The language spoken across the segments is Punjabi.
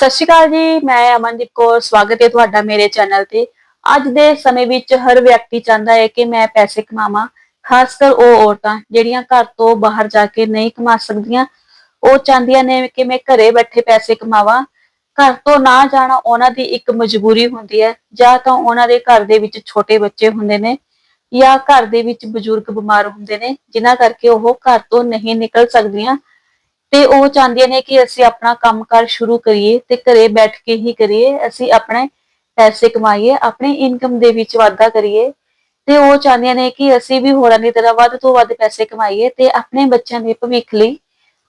ਸਤਿ ਸ਼੍ਰੀ ਅਕਾਲ ਜੀ, ਮੈਂ ਅਮਨਦੀਪ ਕੌਰ, ਸਵਾਗਤ ਹੈ ਤੁਹਾਡਾ ਮੇਰੇ ਚੈਨਲ ਤੇ। ਅੱਜ ਦੇ ਸਮੇਂ ਵਿੱਚ ਹਰ ਵਿਅਕਤੀ ਚਾਹੁੰਦਾ ਹੈ ਕਿ ਮੈਂ ਪੈਸੇ ਕਮਾਵਾਂ, ਖਾਸ ਕਰ ਉਹ ਔਰਤਾਂ ਜਿਹੜੀਆਂ ਘਰ ਤੋਂ ਬਾਹਰ ਜਾ ਕੇ ਨਹੀਂ ਕਮਾ ਸਕਦੀਆਂ। ਉਹ ਚਾਹੁੰਦੀਆਂ ਨੇ ਕਿ ਮੈਂ ਘਰੇ ਬੈਠੇ ਪੈਸੇ ਕਮਾਵਾਂ। ਘਰ ਤੋਂ ਨਾ ਜਾਣਾ ਉਹਨਾਂ ਦੀ ਇੱਕ ਮਜਬੂਰੀ ਹੁੰਦੀ ਹੈ, ਜਾਂ ਤਾਂ ਉਹਨਾਂ ਦੇ ਘਰ ਦੇ ਵਿੱਚ ਛੋਟੇ ਬੱਚੇ ਹੁੰਦੇ ਨੇ, ਜਾਂ ਘਰ ਦੇ ਵਿੱਚ ਬਜ਼ੁਰਗ ਬਿਮਾਰ ਹੁੰਦੇ ਨੇ, ਜਿਨ੍ਹਾਂ ਕਰਕੇ ਉਹ ਘਰ ਤੋਂ ਨਹੀਂ ਨਿਕਲ ਸਕਦੀਆਂ। ਤੇ ਉਹ ਚਾਹੁੰਦੀਆਂ ਨੇ ਕਿ ਅਸੀਂ ਆਪਣਾ ਕੰਮਕਾਰ ਸ਼ੁਰੂ ਕਰੀਏ ਤੇ ਘਰੇ ਬੈਠ ਕੇ ਹੀ ਕਰੀਏ, ਅਸੀਂ ਆਪਣੇ ਪੈਸੇ ਕਮਾਈਏ, ਆਪਣੀ ਇਨਕਮ ਦੇ ਵਿੱਚ ਵਾਧਾ ਕਰੀਏ। ਤੇ ਉਹ ਚਾਹੁੰਦੀਆਂ ਨੇ ਕਿ ਅਸੀਂ ਵੀ ਹੋਰਾਂ ਦੀ ਤਰ੍ਹਾਂ ਵੱਧ ਤੋਂ ਵੱਧ ਪੈਸੇ ਕਮਾਈਏ ਤੇ ਆਪਣੇ ਬੱਚਿਆਂ ਦੇ ਭਵਿੱਖ ਲਈ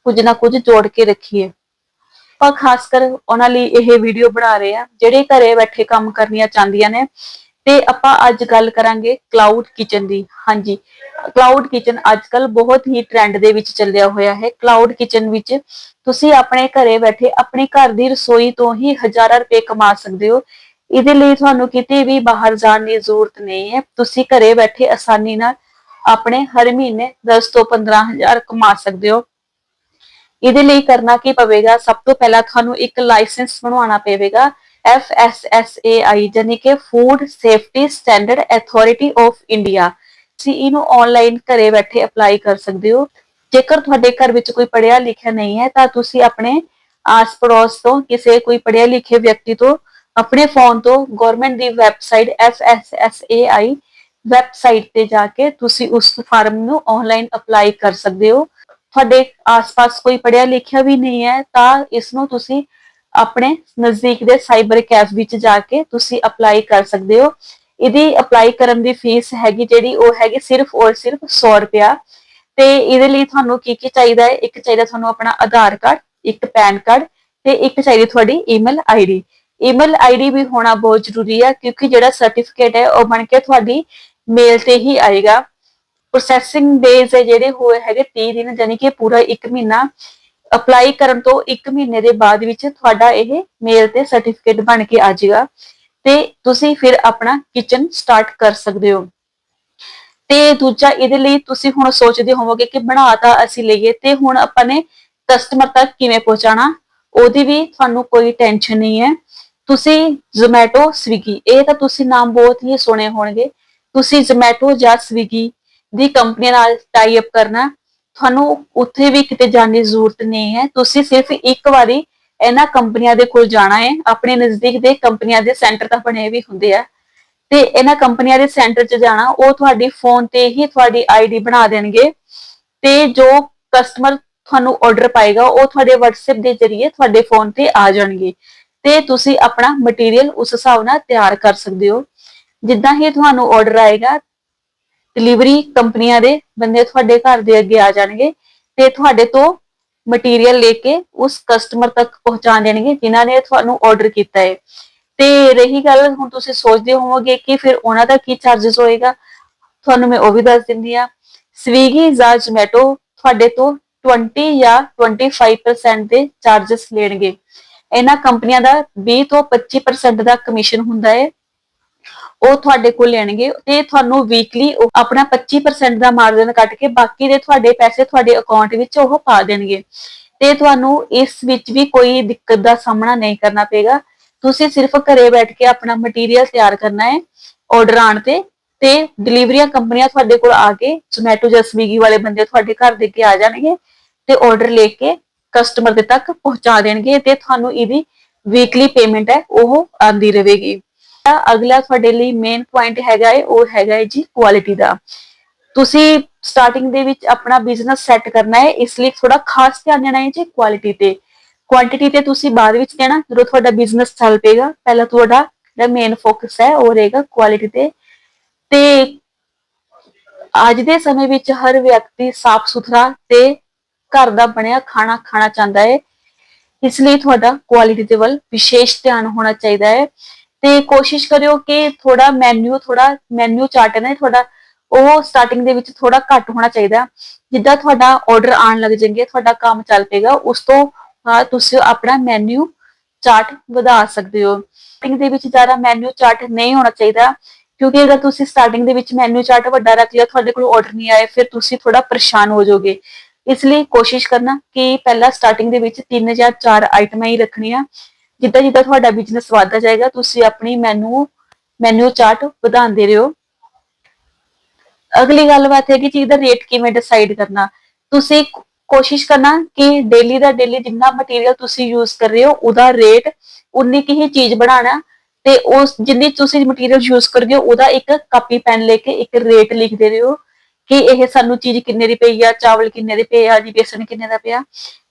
ਕੁਝ ਨਾ ਕੁਝ ਜੋੜ ਕੇ ਰੱਖੀਏ। ਆਪਾਂ ਖਾਸ ਕਰ ਉਹਨਾਂ ਲਈ ਇਹ ਵੀਡੀਓ ਬਣਾ ਰਹੇ ਆ ਜਿਹੜੇ ਘਰੇ ਬੈਠੇ ਕੰਮ ਕਰਨੀਆਂ ਚਾਹੁੰਦੀਆਂ ਨੇ। ਤੇ ਆਪਾਂ ਅੱਜ ਗੱਲ ਕਰਾਂਗੇ ਕਲਾਊਡ ਕਿਚਨ ਦੀ। ਹਾਂਜੀ ਕਲਾਊਡ ਕਿਚਨ ਅੱਜਕੱਲ ਬਹੁਤ ਹੀ ਟ੍ਰੈਂਡ ਦੇ ਵਿੱਚ ਚੱਲਿਆ ਹੋਇਆ ਹੈ। ਕਲਾਊਡ ਕਿਚਨ ਵਿੱਚ ਤੁਸੀਂ ਆਪਣੇ ਘਰੇ ਬੈਠੇ ਆਪਣੇ ਘਰ ਦੀ ਰਸੋਈ ਤੋਂ ਹੀ ਹਜ਼ਾਰਾਂ ਰੁਪਏ ਕਮਾ ਸਕਦੇ ਹੋ। ਇਹਦੇ ਲਈ ਤੁਹਾਨੂੰ ਕਿਤੇ ਵੀ ਬਾਹਰ ਜਾਣ ਦੀ ਜ਼ਰੂਰਤ ਨਹੀਂ ਹੈ। ਤੁਸੀਂ ਘਰੇ ਬੈਠੇ ਆਸਾਨੀ ਨਾਲ ਆਪਣੇ ਹਰ ਮਹੀਨੇ 10 ਤੋਂ 15000 ਕਮਾ ਸਕਦੇ ਹੋ। ਇਹਦੇ ਲਈ ਕਰਨਾ ਕੀ ਪਵੇਗਾ? ਸਭ ਤੋਂ ਪਹਿਲਾਂ ਤੁਹਾਨੂੰ ਇੱਕ ਲਾਇਸੈਂਸ ਬਣਵਾਉਣਾ ਪਵੇਗਾ। FSSAI ਜਾਨੀ ਕਿ food safety standard authority of India ਤੁਸੀਂ ਇਹਨੂੰ ਆਨਲਾਈਨ ਘਰੇ ਬੈਠੇ ਅਪਲਾਈ ਕਰ ਸਕਦੇ ਹੋ। ਜੇਕਰ ਤੁਹਾਡੇ ਘਰ ਵਿੱਚ ਕੋਈ ਪੜਿਆ ਲਿਖਿਆ ਨਹੀਂ ਹੈ, ਤਾਂ ਤੁਸੀਂ ਆਪਣੇ ਆਸ ਪੜੋਸ ਤੋਂ, ਕਿਸੇ ਕੋਈ ਪੜਿਆ ਲਿਖੇ ਵਿਅਕਤੀ ਤੋਂ, ਆਪਣੇ ਫੋਨ ਤੋਂ ਗਵਰਨਮੈਂਟ ਦੀ ਵੈਬਸਾਈਟ FSSAI ਵੈਬਸਾਈਟ ਤੇ ਜਾ ਕੇ ਤੁਸੀਂ ਉਸ ਫਾਰਮ ਨੂੰ ਆਨਲਾਈਨ ਅਪਲਾਈ ਕਰ ਸਕਦੇ ਹੋ। ਤੁਹਾਡੇ ਆਸ-ਪਾਸ ਕੋਈ ਪੜਿਆ ਲਿਖਿਆ ਵੀ ਨਹੀਂ ਹੈ, ਤਾਂ ਇਸ ਨੂੰ ਤੁਸੀਂ ਆਪਣੇ ਨਜ਼ਦੀਕ ਦੇ ਸਾਈਬਰ ਕੈਫ ਵਿੱਚ ਜਾ ਕੇ ਤੁਸੀਂ ਅਪਲਾਈ ਕਰ ਸਕਦੇ ਹੋ। ਇਹਦੀ ਅਪਲਾਈ ਕਰਨ ਦੀ ਫੀਸ ਹੈਗੀ ਜਿਹੜੀ ਉਹ ਹੈਗੀ ਸਿਰਫ ਔਰ ਸਿਰਫ 100 ਰੁਪਿਆ ਤੇ ਇਹਦੇ ਲਈ ਤੁਹਾਨੂੰ ਕੀ ਕੀ ਚਾਹੀਦਾ ਹੈ? ਇੱਕ ਚਾਹੀਦਾ ਤੁਹਾਨੂੰ ਆਪਣਾ ਆਧਾਰ ਕਾਰਡ, ਇੱਕ ਪੈਨ ਕਾਰਡ ਤੇ ਇੱਕ ਚਾਹੀਦੀ ਤੁਹਾਡੀ ਈਮੇਲ ਆਈਡੀ ਈਮੇਲ ਆਈਡੀ ਵੀ ਹੋਣਾ ਬਹੁਤ ਜ਼ਰੂਰੀ ਹੈ ਕਿਉਂਕਿ ਜਿਹੜਾ ਸਰਟੀਫਿਕੇਟ ਹੈ ਉਹ ਬਣ ਕੇ ਤੁਹਾਡੀ ਮੇਲ ਤੇ ਹੀ ਆਏਗਾ। ਪ੍ਰੋਸੈਸਿੰਗ ਡੇਜ਼ ਹੈ ਜਿਹੜੇ ਹੋਏ ਹੈਗੇ 30 ਦਿਨ ਯਾਨੀ ਕਿ ਪੂਰਾ 1 ਮਹੀਨਾ। ਅਪਲਾਈ ਕਰਨ ਤੋਂ 1 ਮਹੀਨੇ ਦੇ ਬਾਅਦ ਵਿੱਚ ਤੁਹਾਡਾ ਇਹ ਮੇਲ ਤੇ ਸਰਟੀਫਿਕੇਟ ਬਣ ਕੇ ਆ ਜਾਏਗਾ ਤੇ ਤੁਸੀਂ ਫਿਰ ਆਪਣਾ ਕਿਚਨ ਸਟਾਰਟ ਕਰ ਸਕਦੇ ਹੋ। ਤੇ ਦੂਜਾ ਇਹਦੇ ਲਈ ਤੁਸੀਂ ਹੁਣ ਸੋਚਦੇ ਹੋਵੋਗੇ ਕਿ ਬਣਾ ਤਾਂ ਅਸੀਂ ਲਈਏ ਤੇ ਹੁਣ ਆਪਾਂ ਨੇ ਕਸਟਮਰ ਤੱਕ ਕਿਵੇਂ ਪਹੁੰਚਾਣਾ ਉਹਦੀ ਵੀ ਤੁਹਾਨੂੰ ਕੋਈ ਟੈਨਸ਼ਨ ਨਹੀਂ ਹੈ। ਤੁਸੀਂ ਜ਼ੋਮੈਟੋ Swiggy, ਇਹ ਤਾਂ ਤੁਸੀਂ ਨਾਮ ਬਹੁਤ ਹੀ ਸੁਣੇ ਹੋਣਗੇ। ਤੁਸੀਂ ਜ਼ੋਮੈਟੋ ਜਾਂ Swiggy ਦੀ ਕੰਪਨੀ ਨਾਲ ਟਾਈ ਅਪ ਕਰਨਾ ਤੁਹਾਨੂੰ ਉੱਥੇ ਵੀ ਕਿਤੇ ਜਾਣ ਦੀ ਜ਼ਰੂਰਤ ਨਹੀਂ ਹੈ। ਤੁਸੀਂ ਸਿਰਫ ਇੱਕ ਵਾਰੀ ਇਹਨਾਂ ਕੰਪਨੀਆਂ ਦੇ ਕੋਲ ਜਾਣਾ ਹੈ। ਆਪਣੇ ਨਜ਼ਦੀਕ ਦੇ ਕੰਪਨੀਆਂ ਦੇ ਸੈਂਟਰ ਤਾਂ ਬਣੇ ਵੀ ਹੁੰਦੇ ਆ। ਤੇ ਇਹਨਾਂ ਕੰਪਨੀਆਂ ਦੇ ਸੈਂਟਰ 'ਚ ਜਾਣਾ, ਉਹ ਤੁਹਾਡੀ ਫੋਨ ਤੇ ਹੀ ਤੁਹਾਡੀ ਆਈਡੀ ਬਣਾ ਦੇਣਗੇ। ਤੇ ਜੋ ਕਸਟਮਰ ਤੁਹਾਨੂੰ ਆਰਡਰ ਪਾਏਗਾ, ਉਹ ਤੁਹਾਡੇ WhatsApp ਦੇ ਜ਼ਰੀਏ ਤੁਹਾਡੇ ਫੋਨ ਤੇ ਆ ਜਾਣਗੇ। ਤੇ ਤੁਸੀਂ ਆਪਣਾ ਮਟੀਰੀਅਲ ਉਸ ਹਿਸਾਬ ਨਾਲ ਤਿਆਰ ਕਰ ਸਕਦੇ ਹੋ। ਜਿੱਦਾਂ ਹੀ ਤੁਹਾਨੂੰ ਆਰਡਰ ਆਏਗਾ ਡਿਲੀਵਰੀ ਕੰਪਨੀਆਂ ਦੇ ਬੰਦੇ ਤੁਹਾਡੇ ਘਰ ਦੇ ਅੱਗੇ ਆ ਜਾਣਗੇ ਤੇ ਤੁਹਾਡੇ ਤੋਂ ਮਟੀਰੀਅਲ ਲੈ ਕੇ ਉਸ ਕਸਟਮਰ ਤੱਕ ਪਹੁੰਚਾ ਦੇਣਗੇ, ਜਿਨ੍ਹਾਂ ਨੇ ਤੁਹਾਨੂੰ ਆਰਡਰ ਕੀਤਾ ਹੈ। ਤੇ ਰਹੀ ਗੱਲ, ਹੁਣ ਤੁਸੀਂ ਸੋਚਦੇ ਹੋਵੋਗੇ ਕਿ ਫਿਰ ਉਹਨਾਂ ਦਾ ਕੀ ਚਾਰजेस ਹੋਏਗਾ? ਤੁਹਾਨੂੰ ਮੈਂ ਉਹ ਵੀ ਦੱਸ ਦਿੰਦੀ ਆ ਸਵੀਗੀ ਜਾਂ ਜ਼ੋਮੈਟੋ ਤੁਹਾਡੇ ਤੋਂ 20 ਜਾਂ 25% ਦੇ ਚਾਰजेस ਲੈਣਗੇ। ਇਹਨਾਂ ਕੰਪਨੀਆਂ ਦਾ 20 ਤੋਂ 25% ਦਾ ਕਮਿਸ਼ਨ ਹੁੰਦਾ ਹੈ। ਉਹ ਤੁਹਾਡੇ ਕੋਲ ਲੈਣਗੇ ਤੇ ਤੁਹਾਨੂੰ ਵੀਕਲੀ ਆਪਣਾ 25% ਦਾ ਮਾਰਜਨ ਕੱਟ ਕੇ ਬਾਕੀ ਦੇ ਤੁਹਾਡੇ ਪੈਸੇ ਤੁਹਾਡੇ ਅਕਾਊਂਟ ਵਿੱਚ ਉਹ ਪਾ ਦੇਣਗੇ। ਤੇ ਤੁਹਾਨੂੰ ਇਸ ਵਿੱਚ ਵੀ ਕੋਈ ਦਿੱਕਤ ਦਾ ਸਾਹਮਣਾ ਨਹੀਂ ਕਰਨਾ ਪਏਗਾ। ਤੁਸੀਂ ਸਿਰਫ ਘਰੇ ਬੈਠ ਕੇ ਆਪਣਾ ਮਟੀਰੀਅਲ ਤਿਆਰ ਕਰਨਾ ਹੈ ਆਰਡਰ ਆਣ ਤੇ ਤੇ ਡਿਲੀਵਰੀਆਂ ਕੰਪਨੀਆਂ ਤੁਹਾਡੇ ਕੋਲ ਆ ਕੇ ਜ਼ੋਮੈਟੋ ਜਾਂ ਸਵੀਗੀ ਵਾਲੇ ਬੰਦੇ ਤੁਹਾਡੇ ਘਰ ਦੇ ਕੇ ਆ ਜਾਣਗੇ ਤੇ ਆਰਡਰ ਲੈ ਕੇ ਕਸਟਮਰ ਦੇ ਤੱਕ ਪਹੁੰਚਾ ਦੇਣਗੇ ਤੇ ਤੁਹਾਨੂੰ ਇਹਦੀ ਵੀਕਲੀ ਪੇਮੈਂਟ ਹੈ, ਉਹ ਆਂਦੀ ਰਹੇਗੀ। ਅਗਲਾ ਤੁਹਾਡੇ ਲਈ ਮੇਨ ਪੁਆਇੰਟ ਹੈਗਾ ਹੈ ਉਹ ਹੈਗਾ ਹੈ ਜੀ ਕੁਆਲਿਟੀ ਦਾ। ਤੁਸੀਂ ਸਟਾਰਟਿੰਗ ਦੇ ਵਿੱਚ ਆਪਣਾ ਬਿਜ਼ਨਸ ਸੈੱਟ ਕਰਨਾ ਹੈ ਇਸ ਲਈ ਥੋੜਾ ਖਾਸ ਧਿਆਨ ਦੇਣਾ ਹੈ ਜੀ ਕੁਆਲਿਟੀ ਤੇ। ਕੁਆਂਟੀਟੀ ਤੇ ਤੁਸੀਂ ਬਾਅਦ ਵਿੱਚ ਦੇਣਾ ਜਦੋਂ ਤੁਹਾਡਾ ਬਿਜ਼ਨਸ ਚੱਲ ਪੇਗਾ ਪਹਿਲਾਂ ਤੁਹਾਡਾ ਜਿਹੜਾ ਮੇਨ ਫੋਕਸ ਹੈ, ਉਹ ਰਹੇਗਾ ਕੁਆਲਿਟੀ ਤੇ। ਤੇ ਅੱਜ ਦੇ ਸਮੇਂ ਵਿੱਚ ਹਰ ਵਿਅਕਤੀ ਸਾਫ਼ ਸੁਥਰਾ ਤੇ ਘਰ ਦਾ ਬਣਿਆ ਖਾਣਾ ਖਾਣਾ ਚਾਹੁੰਦਾ ਹੈ ਇਸ ਲਈ ਤੁਹਾਡਾ ਕੁਆਲਿਟੀ ਦੇ ਵੱਲ ਵਿਸ਼ੇਸ਼ ਧਿਆਨ ਹੋਣਾ ਚਾਹੀਦਾ ਹੈ ਤੇ ਕੋਸ਼ਿਸ਼ ਕਰਿਓ ਕਿ ਥੋੜਾ ਮੈਨੂ ਥੋੜਾ ਮੈਨੂ ਚਾਰਟ ਹੈ ਨਾ ਤੁਹਾਡਾ ਉਹ ਸਟਾਰਟਿੰਗ ਦੇ ਵਿੱਚ ਥੋੜਾ ਘੱਟ ਹੋਣਾ ਚਾਹੀਦਾ। ਜਿੱਦਾਂ ਤੁਹਾਡਾ ਆਰਡਰ ਆਣ ਲੱਗ ਜਾਣਗੇ, ਤੁਹਾਡਾ ਕੰਮ ਚੱਲ ਪੇਗਾ ਉਸ ਤੋਂ ਤੁਸੀਂ ਆਪਣਾ ਮੈਨੂ ਚਾਰਟ ਵਧਾ ਸਕਦੇ ਹੋ। ਸਟਾਰਟਿੰਗ ਦੇ ਵਿੱਚ ਜ਼ਿਆਦਾ ਮੈਨੂ ਚਾਰਟ ਨਹੀਂ ਹੋਣਾ ਚਾਹੀਦਾ, ਕਿਉਂਕਿ ਅਗਰ ਤੁਸੀਂ ਸਟਾਰਟਿੰਗ ਦੇ ਵਿੱਚ ਮੈਨੂ ਚਾਰਟ ਵੱਡਾ ਰੱਖ ਲਿਆ, ਤੁਹਾਡੇ ਕੋਲ ਆਰਡਰ ਨਹੀਂ ਆਏ, ਫਿਰ ਤੁਸੀਂ ਥੋੜਾ ਪਰੇਸ਼ਾਨ ਹੋ ਜਾਓਗੇ। ਇਸ ਲਈ ਕੋਸ਼ਿਸ਼ ਕਰਨਾ ਕਿ ਪਹਿਲਾਂ ਸਟਾਰਟਿੰਗ ਦੇ ਵਿੱਚ 3 ਜਾਂ 4 ਆਈਟਮਾਂ ਹੀ ਰੱਖਣੀਆਂ। ਜਿੱਦਾਂ ਜਿੱਦਾਂ ਤੁਹਾਡਾ ਬਿਜ਼ਨਸ ਵਧਦਾ ਜਾਏਗਾ, ਤੁਸੀਂ ਆਪਣੀ ਮੈਨੂ ਮੈਨੂ ਚਾਰਟ ਵਧਾਉਂਦੇ ਰਹੋ। ਅਗਲੀ ਗੱਲਬਾਤ ਹੈ ਕਿ ਚੀਜ਼ ਦਾ ਰੇਟ ਕਿਵੇਂ ਡਿਸਾਈਡ ਕਰਨਾ। ਤੁਸੀਂ ਕੋਸ਼ਿਸ਼ ਕਰਨਾ ਕਿ ਡੇਲੀ ਦਾ ਡੇਲੀ ਜਿੰਨਾ ਮਟੀਰੀਅਲ ਤੁਸੀਂ ਯੂਜ਼ ਕਰ ਰਹੇ ਹੋ, ਉਹਦਾ ਰੇਟ ਉਨੀ ਕੀ ਹੀ ਚੀਜ਼ ਬਣਾਉਣਾ ਤੇ ਉਸ ਜਿੰਨੀ ਤੁਸੀਂ ਮਟੀਰੀਅਲ ਯੂਜ਼ ਕਰਦੇ ਹੋ ਉਹਦਾ ਇੱਕ ਕਾਪੀ ਪੈਨ ਲੈ ਕੇ ਇੱਕ ਰੇਟ ਲਿਖਦੇ ਰਹੋ। ਕਿ ਇਹ ਸਾਨੂੰ ਚੀਜ਼ ਕਿੰਨੇ ਦੀ ਪਈ ਆ, ਚਾਵਲ ਕਿੰਨੇ ਦੇ ਪਏ ਆ, ਜੀ ਬੇਸਣ ਕਿੰਨੇ ਦਾ ਪਿਆ।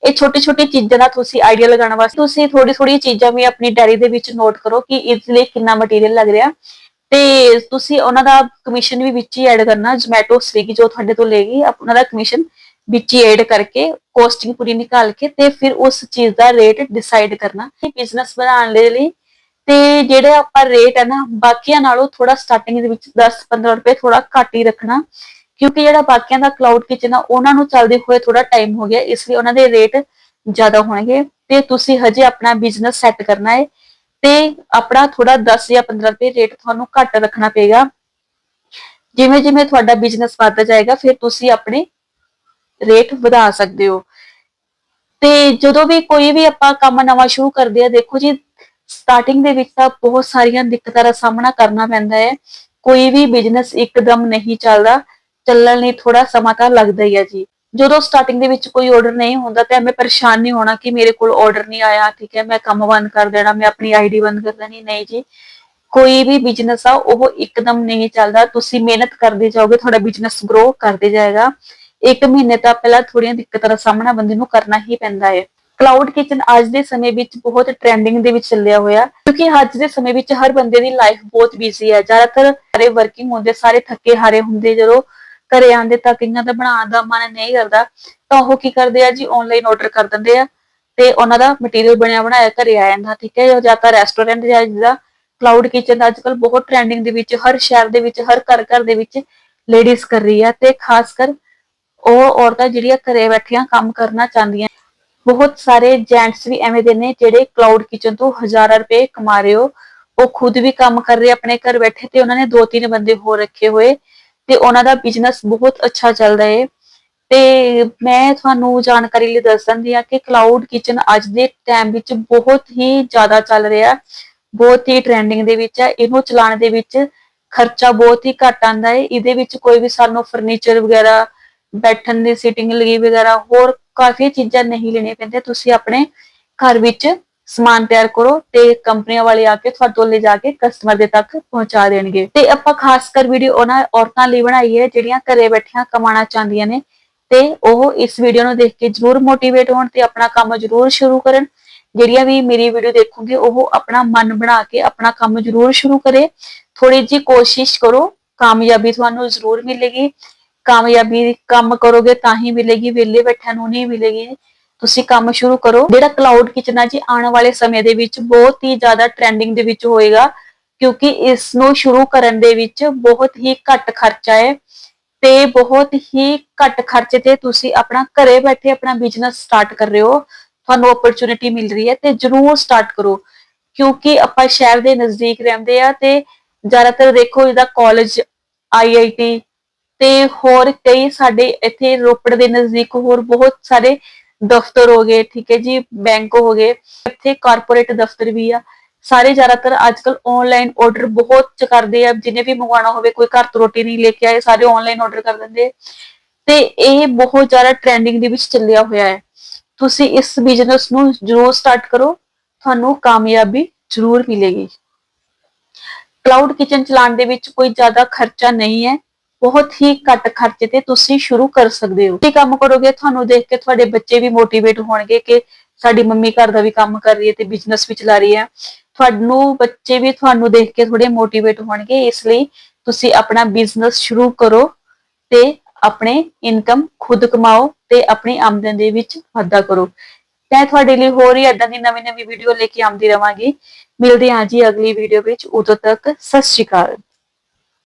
ਇਹ ਛੋਟੀ ਛੋਟੀ ਚੀਜ਼ਾਂ ਦਾ ਤੁਸੀਂ ਆਈਡੀਆ ਲਗਾਉਣ ਵਾਸਤੇ ਤੁਸੀਂ ਥੋੜੀ ਥੋੜੀ ਚੀਜ਼ਾਂ ਵੀ ਆਪਣੀ ਡਾਇਰੀ ਦੇ ਵਿੱਚ ਨੋਟ ਕਰੋ ਕਿ ਇਸ ਲਈ ਕਿੰਨਾ ਮਟੀਰੀਅਲ ਲੱਗ ਰਿਹਾ। ਤੇ ਤੁਸੀਂ ਉਹਨਾਂ ਦਾ ਕਮਿਸ਼ਨ ਵੀ ਵਿੱਚ ਹੀ ਐਡ ਕਰਨਾ ਜ਼ੋਮੈਟੋ ਸਵਿਗੀ ਜੋ ਤੁਹਾਡੇ ਤੋਂ ਲੇਗੀ ਉਹਨਾਂ ਦਾ ਕਮਿਸ਼ਨ ਵਿੱਚ ਹੀ ਐਡ ਕਰਕੇ ਕੋਸਟਿੰਗ ਪੂਰੀ ਨਿਕਾਲ ਕੇ ਤੇ ਫਿਰ ਉਸ ਚੀਜ਼ ਦਾ ਰੇਟ ਡਿਸਾਈਡ ਕਰਨਾ ਬਿਜ਼ਨਸ ਬਣਾਉਣ ਦੇ ਲਈ। ਤੇ ਜਿਹੜੇ ਆਪਾਂ ਰੇਟ ਹੈ ਨਾ, ਬਾਕੀਆਂ ਨਾਲੋਂ ਥੋੜਾ ਸਟਾਰਟਿੰਗ ਦੇ ਵਿੱਚ 10-15 ਰੁਪਏ ਥੋੜਾ ਘੱਟ ਹੀ ਰੱਖਣਾ। ਕਿਉਂਕਿ ਜਿਹੜਾ ਬਾਕੀਆਂ ਦਾ ਕਲਾਊਡ ਕਿਚਨ ਆ, ਉਹਨਾਂ ਨੂੰ ਚੱਲਦੇ ਹੋਏ ਥੋੜਾ ਟਾਈਮ ਹੋ ਗਿਆ, ਇਸ ਲਈ ਉਹਨਾਂ ਦੇ ਰੇਟ ਜ਼ਿਆਦਾ ਹੋਣਗੇ। ਤੇ ਤੁਸੀਂ ਹਜੇ ਆਪਣਾ ਬਿਜ਼ਨਸ ਸੈੱਟ ਕਰਨਾ ਹੈ ਤੇ ਆਪਣਾ ਥੋੜਾ 10 ਜਾਂ 15 ਰੁਪਏ ਰੇਟ ਤੁਹਾਨੂੰ ਘੱਟ ਰੱਖਣਾ ਪਏਗਾ। ਜਿਵੇਂ ਜਿਵੇਂ ਤੁਹਾਡਾ ਬਿਜ਼ਨਸ ਵੱਧਦਾ ਜਾਏਗਾ, ਫਿਰ ਤੁਸੀਂ ਆਪਣੇ ਰੇਟ ਵਧਾ ਸਕਦੇ ਹੋ। ਤੇ ਜਦੋਂ ਵੀ ਕੋਈ ਵੀ ਆਪਾਂ ਕੰਮ ਨਵਾਂ ਸ਼ੁਰੂ ਕਰਦੇ ਆ, ਦੇਖੋ ਜੀ ਸਟਾਰਟਿੰਗ ਦੇ ਵਿੱਚ ਤਾਂ ਬਹੁਤ ਸਾਰੀਆਂ ਦਿੱਕਤਾਂ ਦਾ ਸਾਹਮਣਾ ਕਰਨਾ ਪੈਂਦਾ ਹੈ। ਕੋਈ ਵੀ ਬਿਜ਼ਨਸ ਇੱਕਦਮ ਨਹੀਂ ਚੱਲਦਾ। ਚੱਲਣ ਲਈ ਥੋੜਾ ਸਮਾਂ ਤਾਂ ਲੱਗਦਾ ਹੀ ਹੈ ਜੀ। ਜਦੋਂ ਸਟਾਰਟਿੰਗ ਦੇ ਵਿੱਚ ਕੋਈ ਆਰਡਰ ਨਹੀਂ ਹੁੰਦਾ ਤੇ ਐਵੇਂ ਪਰੇਸ਼ਾਨ ਨਹੀਂ ਹੋਣਾ ਕਿ ਮੇਰੇ ਕੋਲ ਆਰਡਰ ਨਹੀਂ ਆਇਆ, ਠੀਕ ਹੈ, ਮੈਂ ਕੰਮ ਬੰਦ ਕਰ ਦੇਣਾ, ਮੈਂ ਆਪਣੀ ਆਈਡੀ ਬੰਦ ਕਰ ਦੇਣੀ, ਨਹੀਂ ਜੀ। ਕੋਈ ਵੀ ਬਿਜ਼ਨਸ ਆ, ਉਹ ਇੱਕਦਮ ਨਹੀਂ ਚੱਲਦਾ। ਤੁਸੀਂ ਮਿਹਨਤ ਕਰਦੇ ਜਾਓਗੇ, ਤੁਹਾਡਾ ਬਿਜ਼ਨਸ ਗਰੋ ਕਰਦੇ ਜਾਏਗਾ। ਇੱਕ ਮਹੀਨੇ ਤਾਂ ਪਹਿਲਾਂ ਥੋੜੀਆਂ ਦਿੱਕਤਾਂ ਦਾ ਸਾਹਮਣਾ ਬੰਦੇ ਨੂੰ ਕਰਨਾ ਹੀ ਪੈਂਦਾ ਹੈ। ਕਲਾਊਡ ਕਿਚਨ ਅੱਜ ਦੇ ਸਮੇਂ ਵਿੱਚ ਬਹੁਤ ਟ੍ਰੈਂਡਿੰਗ ਦੇ ਵਿੱਚ ਚੱਲਿਆ ਹੋਇਆ। ਕਿਉਂਕਿ ਅੱਜ ਦੇ ਸਮੇਂ ਵਿੱਚ ਹਰ ਬੰਦੇ ਦੀ ਲਾਈਫ ਬਹੁਤ ਬਿਜ਼ੀ ਹੈ। ਜ਼ਿਆਦਾਤਰ ਸਾਰੇ ਵਰਕਿੰਗ ਹੁੰਦੇ, ਸਾਰੇ ਥੱਕੇ ਹਾਰੇ ਹੁੰਦੇ ਜਦੋਂ ਘਰੇ ਆਂਦੇ ਤਾਂ ਕਈਆਂ ਦਾ ਬਣਾਉਣ ਦਾ ਮਨ ਨਹੀਂ ਕਰਦਾ, ਤਾਂ ਉਹ ਕੀ ਕਰਦੇ ਆ ਜੀ ਆਨਲਾਈਨ ਆਰਡਰ ਕਰ ਦਿੰਦੇ ਆ ਤੇ ਉਹਨਾਂ ਦਾ ਮਟੀਰੀਅਲ ਬਣਿਆ ਬਣਾਇਆ ਘਰੇ ਆ ਜਾਂਦਾ, ਠੀਕ ਹੈ, ਜਾਂ ਤਾਂ ਰੈਸਟੋਰੈਂਟ ਜਾਂ ਜਿਹਦਾ ਕਲਾਊਡ ਕਿਚਨ ਅੱਜ ਕੱਲ ਬਹੁਤ ਟ੍ਰੈਂਡਿੰਗ ਦੇ ਵਿੱਚ, ਹਰ ਸ਼ਹਿਰ ਦੇ ਵਿੱਚ, ਹਰ ਘਰ ਘਰ ਦੇ ਵਿੱਚ ਲੇਡੀਜ਼ ਕਰ ਰਹੀ ਆ ਤੇ ਖਾਸ ਕਰ ਉਹ ਔਰਤਾਂ ਜਿਹੜੀਆਂ ਘਰੇ ਬੈਠੀਆਂ ਕੰਮ ਕਰਨਾ ਚਾਹੁੰਦੀਆਂ, ਬਹੁਤ ਸਾਰੇ ਜੈਂਟਸ ਵੀ ਐਵੇਂ ਦੇ ਨੇ ਜਿਹੜੇ ਕਲਾਊਡ ਕਿਚਨ ਤੋਂ ਹਜ਼ਾਰਾਂ ਰੁਪਏ ਕਮਾ ਰਹੇ ਹੋ, ਉਹ ਖੁਦ ਵੀ ਕੰਮ ਕਰ ਰਹੇ ਆਪਣੇ ਘਰ ਬੈਠੇ ਤੇ ਉਹਨਾਂ ਨੇ ਦੋ ਤਿੰਨ ਬੰਦੇ ਹੋਰ ਰੱਖੇ ਹੋਏ ਤੇ ਉਹਨਾਂ ਦਾ ਬਿਜ਼ਨਸ ਬਹੁਤ ਅੱਛਾ ਚੱਲਦਾ ਹੈ ਤੇ ਮੈਂ ਤੁਹਾਨੂੰ ਜਾਣਕਾਰੀ ਲਈ ਦੱਸ ਦਿੰਦੀ ਆ ਕਿ ਕਲਾਊਡ ਕਿਚਨ ਅੱਜ ਦੇ ਟਾਈਮ ਵਿੱਚ ਬਹੁਤ ਹੀ ਜ਼ਿਆਦਾ ਚੱਲ ਰਿਹਾ। ਬਹੁਤ ਹੀ ਟ੍ਰੈਂਡਿੰਗ ਦੇ ਵਿੱਚ ਹੈ। ਇਹਨੂੰ ਚਲਾਉਣ ਦੇ ਵਿੱਚ ਖਰਚਾ ਬਹੁਤ ਹੀ ਘੱਟ ਆਂਦਾ ਹੈ ਇਹਦੇ ਵਿੱਚ ਕੋਈ ਵੀ ਸਾਨੂੰ ਫਰਨੀਚਰ ਵਗੈਰਾ, ਬੈਠਣ ਦੀ ਸੀਟਿੰਗ ਲਈ ਵਗੈਰਾ ਹੋਰ ਕਾਫੀ ਚੀਜ਼ਾਂ ਨਹੀਂ ਲੈਣੀਆਂ ਪੈਂਦੀਆਂ। ਤੁਸੀਂ ਆਪਣੇ ਘਰ ਵਿੱਚ ਸਮਾਨ ਤਿਆਰ ਕਰੋ ਤੇ ਕੰਪਨੀਆਂ ਵਾਲੇ ਆ ਕੇ ਤੁਹਾਡੇ ਤੋਂ ਲੈ ਜਾ ਕੇ ਕਸਟਮਰ ਦੇ ਤੱਕ ਪਹੁੰਚਾ ਦੇਣਗੇ। ਤੇ ਆਪਾਂ ਖਾਸ ਕਰ ਵੀਡੀਓ ਉਹਨਾਂ ਔਰਤਾਂ ਲਈ ਬਣਾਈ ਹੈ, ਜਿਹੜੀਆਂ ਘਰੇ ਬੈਠੀਆਂ ਕਮਾਉਣਾ ਚਾਹੁੰਦੀਆਂ ਨੇ। ਤੇ ਉਹ ਇਸ ਵੀਡੀਓ ਨੂੰ ਦੇਖ ਕੇ ਜਰੂਰ ਮੋਟੀਵੇਟ ਹੋਣ ਤੇ ਆਪਣਾ ਕੰਮ ਜਰੂਰ ਸ਼ੁਰੂ ਕਰਨ। ਜਿਹੜੀਆਂ ਵੀ ਮੇਰੀ ਵੀਡੀਓ ਦੇਖੋਗੇ, ਉਹ ਆਪਣਾ ਮਨ ਬਣਾ ਕੇ ਆਪਣਾ ਕੰਮ ਜਰੂਰ ਸ਼ੁਰੂ ਕਰੇ। ਥੋੜੀ ਜੀ ਕੋਸ਼ਿਸ਼ ਕਰੋ, ਕਾਮਯਾਬੀ ਤੁਹਾਨੂੰ ਜ਼ਰੂਰ ਮਿਲੇਗੀ। ਕਾਮਯਾਬੀ ਕੰਮ ਕਰੋਗੇ ਤਾਂ ਹੀ ਮਿਲੇਗੀ, ਵਿਹਲੇ ਬੈਠਿਆਂ ਨੂੰ ਨਹੀਂ ਮਿਲੇਗੀ। ਤੁਸੀਂ ਕੰਮ ਸ਼ੁਰੂ ਕਰੋ। ਜਿਹੜਾ ਕਲਾਉਡ ਕਿਚਨ ਆ ਜੀ, ਆਉਣ ਵਾਲੇ ਸਮੇਂ ਦੇ ਵਿੱਚ ਬਹੁਤ ਹੀ ਜ਼ਿਆਦਾ ਟ੍ਰੈਂਡਿੰਗ ਦੇ ਵਿੱਚ ਹੋਏਗਾ, ਕਿਉਂਕਿ ਇਸ ਨੂੰ ਸ਼ੁਰੂ ਕਰਨ ਦੇ ਵਿੱਚ ਬਹੁਤ ਹੀ ਘੱਟ ਖਰਚਾ ਹੈ ਤੇ ਬਹੁਤ ਹੀ ਘੱਟ ਖਰਚੇ ਤੇ ਤੁਸੀਂ ਆਪਣਾ ਘਰੇ ਬੈਠੇ ਆਪਣਾ ਬਿਜ਼ਨਸ ਸਟਾਰਟ ਕਰ ਰਹੇ ਹੋ। ਤੁਹਾਨੂੰ ਓਪਰਚੁਨਿਟੀ ਮਿਲ ਰਹੀ ਹੈ ਤੇ ਜਰੂਰ ਸਟਾਰਟ ਕਰੋ, ਕਿਉਂਕਿ ਆਪਾਂ ਸ਼ਹਿਰ ਦੇ ਨਜ਼ਦੀਕ ਰਹਿੰਦੇ ਆ ਤੇ ਜ਼ਿਆਦਾਤਰ ਦੇਖੋ ਇਹਦਾ ਕਾਲਜ ਆਈਆਈਟੀ ਤੇ ਹੋਰ ਕਈ ਸਾਡੇ ਇੱਥੇ ਰੋਪੜ ਦੇ ਨਜ਼ਦੀਕ ਹੋਰ ਬਹੁਤ ਸਾਰੇ ਦਫ਼ਤਰ ਹੋ ਗਏ, ਠੀਕ ਹੈ ਜੀ ਬੈਂਕ ਹੋ ਗਏ, ਇੱਥੇ ਕਾਰਪੋਰੇਟ ਦਫ਼ਤਰ ਵੀ ਆ। ਸਾਰੇ ਜ਼ਿਆਦਾਤਰ ਅੱਜਕੱਲ ਆਨਲਾਈਨ ਆਰਡਰ ਬਹੁਤ ਕਰਦੇ ਆ ਜਿਹਨੇ ਵੀ ਮੰਗਵਾਉਣਾ ਹੋਵੇ, ਕੋਈ ਘਰ ਤੋਂ ਰੋਟੀ ਨਹੀਂ ਲੈ ਕੇ ਆਏ, ਸਾਰੇ ਆਨਲਾਈਨ ਆਰਡਰ ਕਰ ਦਿੰਦੇ। ਤੇ ਇਹ ਬਹੁਤ ਜ਼ਿਆਦਾ ਟ੍ਰੈਂਡਿੰਗ ਦੇ ਵਿੱਚ ਚੱਲਿਆ ਹੋਇਆ ਹੈ। ਤੁਸੀਂ ਇਸ ਬਿਜ਼ਨਸ ਨੂੰ ਜ਼ਰੂਰ ਸਟਾਰਟ ਕਰੋ, ਤੁਹਾਨੂੰ ਕਾਮਯਾਬੀ ਜ਼ਰੂਰ ਮਿਲੇਗੀ। ਕਲਾਊਡ ਕਿਚਨ ਚਲਾਉਣ ਦੇ ਵਿੱਚ ਕੋਈ ਜ਼ਿਆਦਾ ਖਰਚਾ ਨਹੀਂ ਹੈ। ਬਹੁਤ ਹੀ ਘੱਟ ਖਰਚੇ ਤੇ ਤੁਸੀਂ ਸ਼ੁਰੂ ਕਰ ਸਕਦੇ ਹੋ। ਕੀ ਕੰਮ ਕਰੋਗੇ, ਤੁਹਾਨੂੰ ਦੇਖ ਕੇ ਤੁਹਾਡੇ ਬੱਚੇ ਵੀ ਮੋਟੀਵੇਟ ਹੋਣਗੇ ਕਿ ਸਾਡੀ ਮੰਮੀ ਘਰ ਦਾ ਵੀ ਕੰਮ ਕਰ ਰਹੀ ਹੈ ਤੇ ਬਿਜ਼ਨਸ ਵੀ ਚਲਾ ਰਹੀ ਹੈ। ਤੁਹਾਨੂੰ ਬੱਚੇ ਵੀ ਤੁਹਾਨੂੰ ਦੇਖ ਕੇ ਥੋੜੇ ਮੋਟੀਵੇਟ ਹੋਣਗੇ, ਇਸ ਲਈ ਤੁਸੀਂ ਆਪਣਾ ਬਿਜ਼ਨਸ ਸ਼ੁਰੂ ਕਰੋ ਤੇ ਆਪਣੇ ਇਨਕਮ ਖੁਦ ਕਮਾਓ ਤੇ ਆਪਣੀ ਆਮਦਨ ਦੇ ਵਿੱਚ ਵਾਧਾ ਕਰੋ। ਮੈਂ ਤੁਹਾਡੇ ਲਈ ਹੋਰ ਹੀ ਏਦਾਂ ਦੀ ਨਵੀਂ ਨਵੀਂ ਵੀਡੀਓ ਲੈ ਕੇ ਆਉਂਦੀ ਰਵਾਂਗੀ। ਮਿਲਦੇ ਹਾਂ ਜੀ ਅਗਲੀ ਵੀਡੀਓ ਵਿੱਚ। ਉਦੋਂ ਤੱਕ ਸਤਿ ਸ਼੍ਰੀ ਅਕਾਲ।